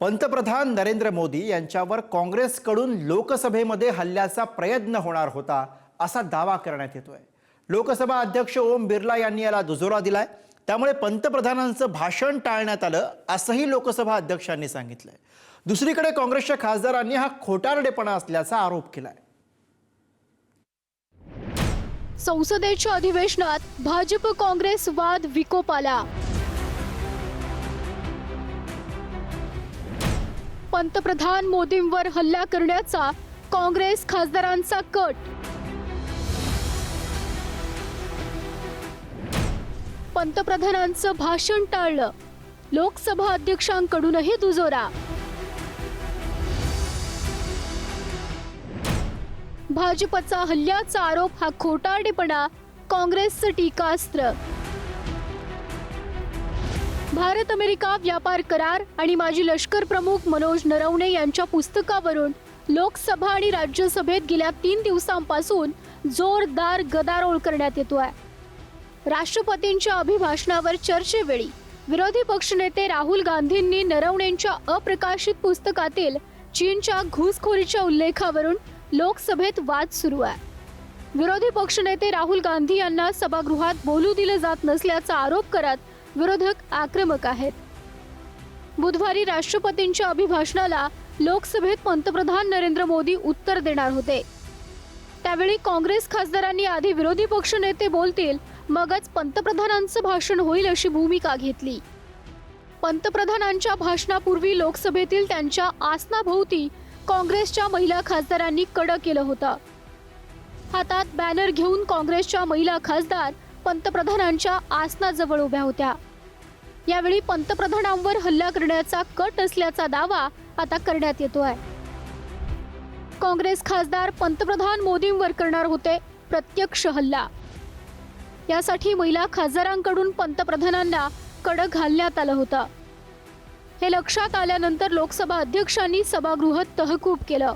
पंतप्रधान नरेंद्र मोदी यांच्यावर काँग्रेसकडून लोकसभेमध्ये हल्ल्याचा प्रयत्न होणार होता असा दावा करण्यात येतोय. लोकसभा अध्यक्ष ओम बिर्ला यांनी याला दुजोरा दिलाय. त्यामुळे पंतप्रधानांचं भाषण टाळण्यात आलं असंही लोकसभा अध्यक्षांनी सांगितलंय. दुसरीकडे काँग्रेसच्या खासदारांनी हा खोटारडेपणा असल्याचा आरोप केलाय. संसदेच्या अधिवेशनात भाजप काँग्रेस वाद विकोपाला. पंतप्रधान मोदींवर हल्ला करण्याचा काँग्रेस खासदारांचा कट. पंतप्रधानांचं भाषण टाळलं. लोकसभा अध्यक्षांकडूनही दुजोरा. भाजपचा हल्ल्याचा आरोप हा खोटारडेपणा काँग्रेसचं टीकास्त्र. भारत अमेरिका व्यापार करार आणि माजी लष्कर प्रमुख मनोज नरवणे यांच्या पुस्तकावरून लोकसभा आणि राज्यसभेत गेल्या तीन दिवसांपासून जोरदार गदारोळ करण्यात येतो आहे. राष्ट्रपतींच्या अभिभाषणावर चर्चेवेळी विरोधी पक्षनेते राहुल गांधींनी नरवणेंच्या अप्रकाशित पुस्तकातील चीनच्या घुसखोरीच्या उल्लेखावरून लोकसभेत वाद सुरू आहे. विरोधी पक्षनेते राहुल गांधी यांना सभागृहात बोलू दिलं जात नसल्याचा आरोप करत विरोधक आक्रमक आहेत. बुधवारी राष्ट्रपतींच्या अभिभाषणाला लोकसभेत पंतप्रधान नरेंद्र मोदी उत्तर देणार होते. त्यावेळी काँग्रेस खासदारांनी आधी विरोधी पक्षनेते बोलतील मगच पंतप्रधानांचं भाषण होईल अशी भूमिका घेतली. पंतप्रधानांच्या भाषणापूर्वी लोकसभेतील त्यांच्या आसनाभोवती काँग्रेसच्या महिला खासदारांनी कडक केलं होतं. हातात बॅनर घेऊन काँग्रेसच्या महिला खासदार पंतप्रधानांच्या आसनाजवळ उभ्या होत्या. यावेळी पंतप्रधानांवर हल्ला करण्याचा कट असल्याचा दावा आता करण्यात येतोय. काँग्रेस खासदार पंतप्रधान मोदींवर करणार होते प्रत्यक्ष हल्ला. यासाठी महिला खासदारांकडून पंतप्रधानांना कडक घालण्यात आलं होतं. हे लक्षात आल्यानंतर लोकसभा अध्यक्षांनी सभागृहात तहकूब केलं.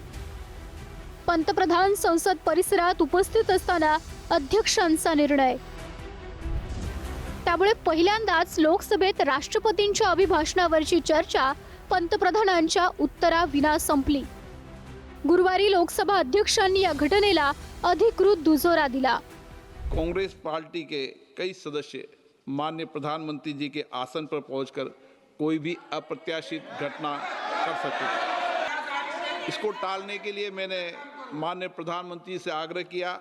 पंतप्रधान संसद परिसरात उपस्थित असताना अध्यक्षांचा निर्णय त्यामुळे पहिल्यांदाच लोकसभेत राष्ट्रपतींच्या अभिभाषणावरची चर्चा पंतप्रधानांच्या उत्तराविना संपली. गुरुवारी लोकसभा अध्यक्षांनी या घटनेला अधिकृत दुजोरा दिला. कांग्रेस पार्टी के कई सदस्य माननीय प्रधानमंत्री जी के आसन पर पहुंचकर कोई भी अप्रत्याशित घटना कर सकते इसको टालने के लिए मैंने माननीय प्रधानमंत्री से आग्रह किया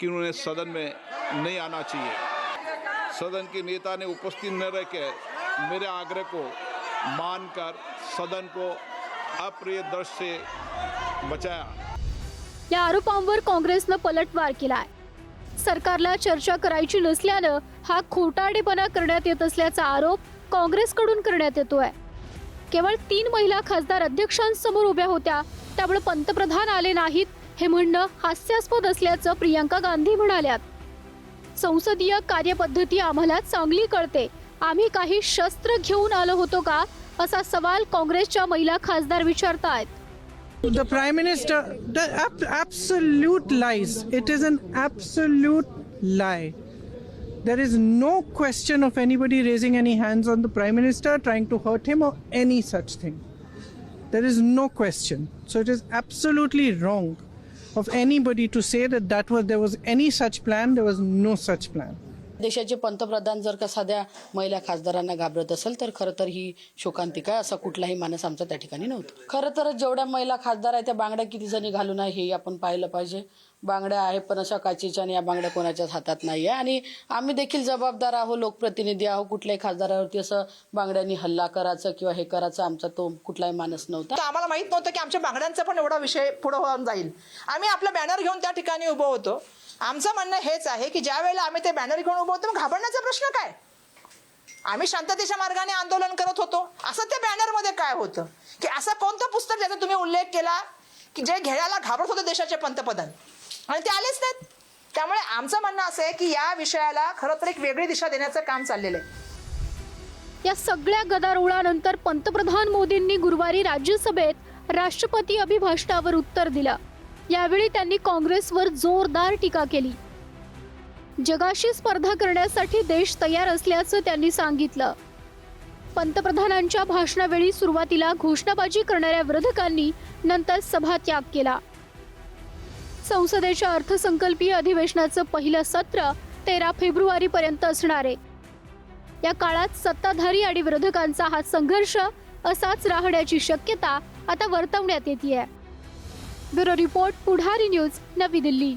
कि उन्हें सदन में नहीं आना चाहिए। सदन के नेता ने उपस्थित न रह के मेरे आग्रह को मानकर सदन को अप्रिय दृश्य से बचाया। या आरोपांवर काँग्रेसनं पलटवार केलाय. सरकारला चर्चा करायची नसल्यानं हा खोटारडेपणा करण्यात येत असल्याचा आरोप काँग्रेसकडून करण्यात येतोय. केवळ तीन महिला खासदार अध्यक्षांसमोर उभ्या होत्या त्यामुळे पंतप्रधान आले नाहीत हे म्हणणं हास्यास्पद असल्याचं प्रियंका गांधी म्हणाल्यात. संसदीय कार्यपद्धती आम्हाला चांगली कळते आम्ही काही शस्त्र घेऊन आलो होतो का असा सवाल काँग्रेसच्या महिला खासदार विचारतायत The Prime Minister, the ab- absolute lies. It is an absolute lie. There is no question of anybody raising any hands on the Prime Minister, trying to hurt him, or any such thing. There is no question. So it is absolutely wrong of anybody to say that that was there was any such plan. There was no such plan. देशाचे पंतप्रधान जर का साध्या महिला खासदारांना घाबरत असेल तर खरं तर ही शोकांतिका असा कुठलाही माणस आमचा त्या ठिकाणी नव्हता. खरं तर जेवढ्या महिला खासदार आहेत त्या बांगड्या किती जणी घालून आहे हे आपण पाहिलं पाहिजे. बांगड्या आहे पण अशा काचेच्या आणि या बांगड्या कोणाच्याच हातात नाही आहे. आणि आम्ही देखील जबाबदार आहो लोकप्रतिनिधी आहो कुठल्याही खासदारावरती असं बांगड्यांनी हल्ला करायचं किंवा हे करायचं आमचा तो कुठलाही मानस नव्हता. आम्हाला माहीत नव्हतं की आमच्या बांगड्यांचा पण एवढा विषय पुढे होऊन जाईल. आम्ही आपला बॅनर घेऊन त्या ठिकाणी उभं होतो. आमचं म्हणणं हेच आहे की ज्या वेळेला आम्ही ते बॅनर घेऊन उभं होतो घाबरण्याचा प्रश्न काय? आम्ही शांततेच्या मार्गाने आंदोलन करत होतो. असं त्या बॅनरमध्ये काय होतं? की असं कोणतं पुस्तक ज्याचा तुम्ही उल्लेख केला की जे घेण्याला घाबरत होते देशाचे पंतप्रधान? आणि ते आलेच नाहीत. त्यामुळे आमचं म्हणणं असं आहे की या विषयाला खरं तर एक वेगळी दिशा देण्याचं काम चाललेलं आहे. या सगळ्या गदारोळानंतर पंतप्रधान मोदींनी गुरुवारी राज्यसभेत राष्ट्रपती अभिभाषणावर उत्तर दिलं. यावेळी त्यांनी काँग्रेसवर जोरदार टीका केली. जगाशी स्पर्धा करण्यासाठी देश तयार असल्याचं त्यांनी सांगितलं. पंतप्रधानांच्या भाषणावेळी सुरुवातीला घोषणाबाजी करणाऱ्या विरोधकांनी नंतर सभात्याग केला. संसदेच्या अर्थसंकल्पीय अधिवेशनाचं पहिलं सत्र तेरा फेब्रुवारी पर्यंत असणार आहे. या काळात सत्ताधारी आणि विरोधकांचा हा संघर्ष असाच राहण्याची शक्यता आता वर्तवण्यात येते आहे ब्युरो रिपोर्ट पुढारी न्यूज नवी दिल्ली.